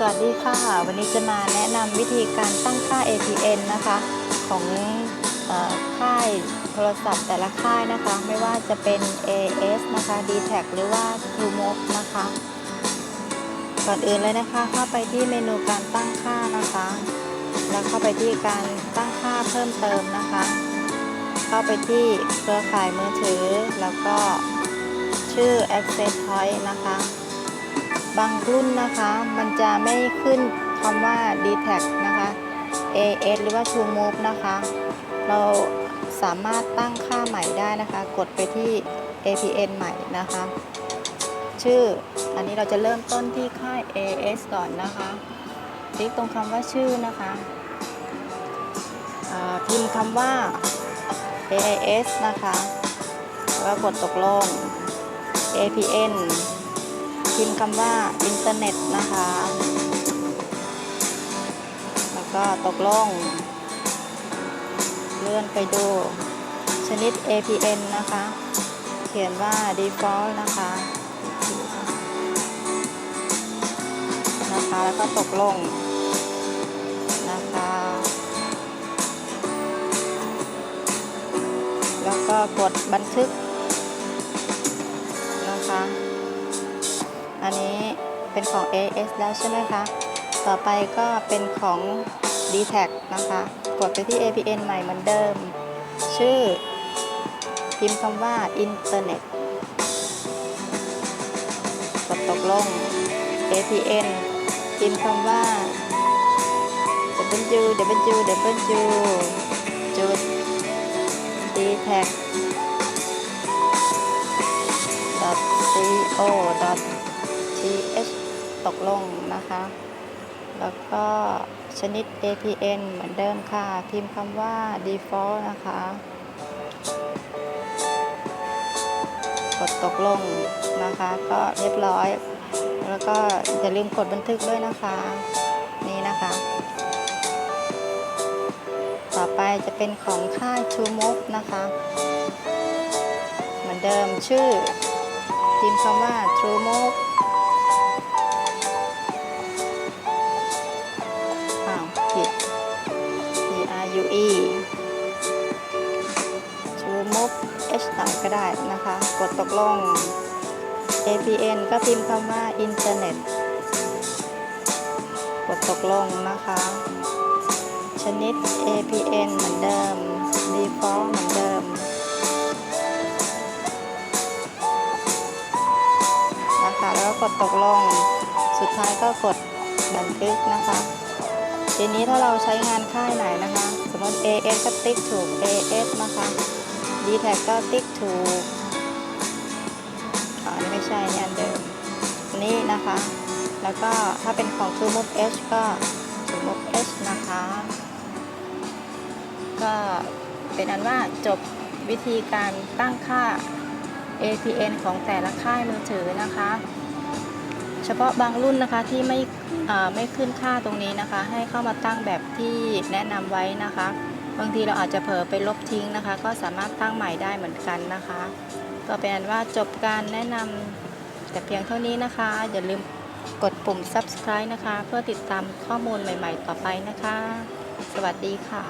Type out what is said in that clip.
สวัสดีค่ะ วันนี้จะมาแนะนำวิธีการตั้งค่า APN นะคะ ของอค่ายโทรศัพท์แต่ละค่ายนะคะ ไม่ว่าจะเป็น AS นะคะ d t a c หรือว่า TrueMove นะคะ ก่อนอื่นเลยนะคะเข้าไปที่เมนูการตั้งค่านะคะ แล้วเข้าไปที่การตั้งค่าเพิ่มเติมนะคะ เข้าไปที่เครือข่ายมือถือ แล้วก็ชื่อ Access Point นะคะ บางรุ่นนะคะ มันจะไม่ขึ้นคำว่า d t a c นะคะ AS หรือว่า True Move นะคะ เราสามารถตั้งค่าใหม่ได้นะคะ กดไปที่ APN ใหม่นะคะ ชื่อ อันนี้เราจะเริ่มต้นที่ค่าย AS ก่อนนะคะคลิกตรงคำว่าชื่อนะคะพิมพ์คำว่า AIS นะคะ แล้วกดตกลง APN พิมพ์คำว่าอินเทอร์เน็ตนะคะ แล้วก็ตกลง เลื่อนไปดูชนิด APN นะคะ เขียนว่า default นะคะ นะคะ แล้วก็ตกลง นะคะ แล้วก็กดบันทึกนะคะ อันนี้เป็นของ AS แล้วใช่ไหมคะ ต่อไปก็เป็นของ d t a c นะคะ กดไปที่ APN ใหม่เหมือนเดิม ชื่อ พิมพ์คำว่าอินเทอร์เน็ตกดตกลง APN พิมพ์คำว่า w w w จุด d t a c co th ตกลงนะคะ แล้วก็ชนิด APN เหมือนเดิมค่ะ พิมพ์คำว่า default นะคะ กดตกลงนะคะ ก็เรียบร้อย แล้วก็อย่าลืมกดบันทึกด้วยนะคะ นี่นะคะ ต่อไปจะเป็นของค่าย True Move นะคะ เหมือนเดิมชื่อพิมพ์คำว่า True กดตกลง APN ก็พิมพ์คำว่าอินเทอร์เน็ต กดตกลงนะคะ ชนิด APN เหมือนเดิม Default เหมือนเดิม นะคะ แล้วก็กดตกลง สุดท้ายก็กดบันทึกนะคะ ทีนี้ถ้าเราใช้งานค่ายไหนนะคะ สมมติ AS ก็ติ๊กถูก AS นะคะ d t a g ก็ติ๊กถูก อ๋ออันนี้ไม่ใช่นี่อันเดิมอันนี้นะคะ แล้วก็ถ้าเป็นของ True Move H ก็ True Move H นะคะ ก็เป็นอันว่าจบวิธีการตั้งค่า APN ของแต่ละค่ายมือถือนะคะ เฉพาะบางรุ่นนะคะที่ไม่ไม่ขึ้นค่าตรงนี้นะคะ ให้เข้ามาตั้งแบบที่แนะนำไว้นะคะ บางทีเราอาจจะเผลอไปลบทิ้งนะคะ ก็สามารถตั้งใหม่ได้เหมือนกันนะคะ ก็เป็นอันว่าจบการแนะนำแต่เพียงเท่านี้นะคะ อย่าลืมกดปุ่ม subscribe นะคะ เพื่อติดตามข้อมูลใหม่ ๆ ต่อไปนะคะ สวัสดีค่ะ